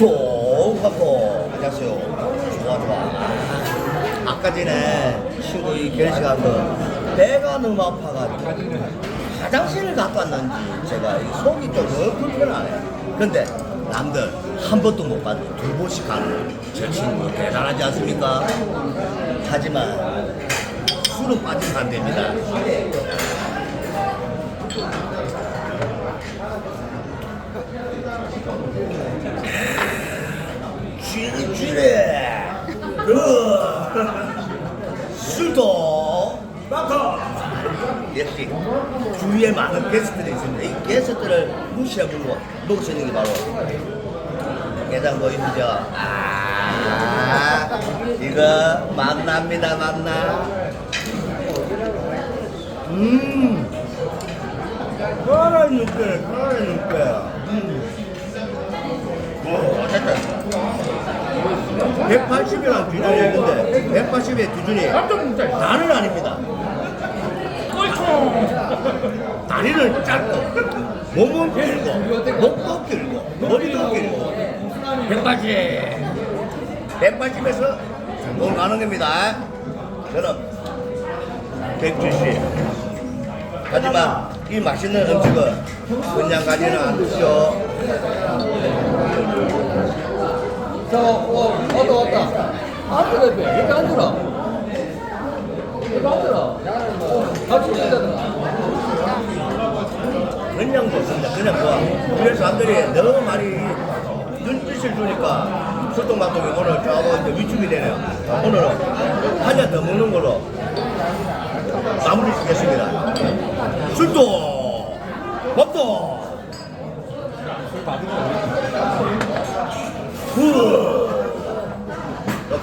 술도 밥도 안녕하세요. 좋아 좋아. 아, 아까 전에 친구 이거 배가 너무 아파가지고 화장실을 갖고 왔는지 제가 이 속이 좀 불편하네. 근데 남들 한 번도 못 봤는데 두 번씩 가는 저 친구 대단하지 않습니까? 하지만 술은 빠지면 안 됩니다 쥐리 쥐리 그 술도 역시 주위에 많은 게스트들이 있습니다. 이 먹을 수 있는 게 바로 게장 보이시죠? 아, 이거 만납니다, 만나. 음, 살아있는 게, 살아있는 게. 180이라는 기준이 있는데, 180의 기준이 다는 아닙니다. 다리는 짧고 몸은 길고 목도 길고 머리도 길고. 180 180에서 성공 가능합니다. 저는 170 하지만 이 맛있는 음식은 그냥 가지는 않죠 왔다. 앉으라, 왜 이렇게 앉으라. 이렇게 앉으라. 어, 같이 앉아라. 그냥 좋습니다 그냥 좋아 그래서 사람들이 너무 많이 눈빛을 주니까 술동방송이 오늘 조금 위축이 되네요 오늘은 한 잔 더 먹는 걸로 마무리 짓겠습니다 술도 밥도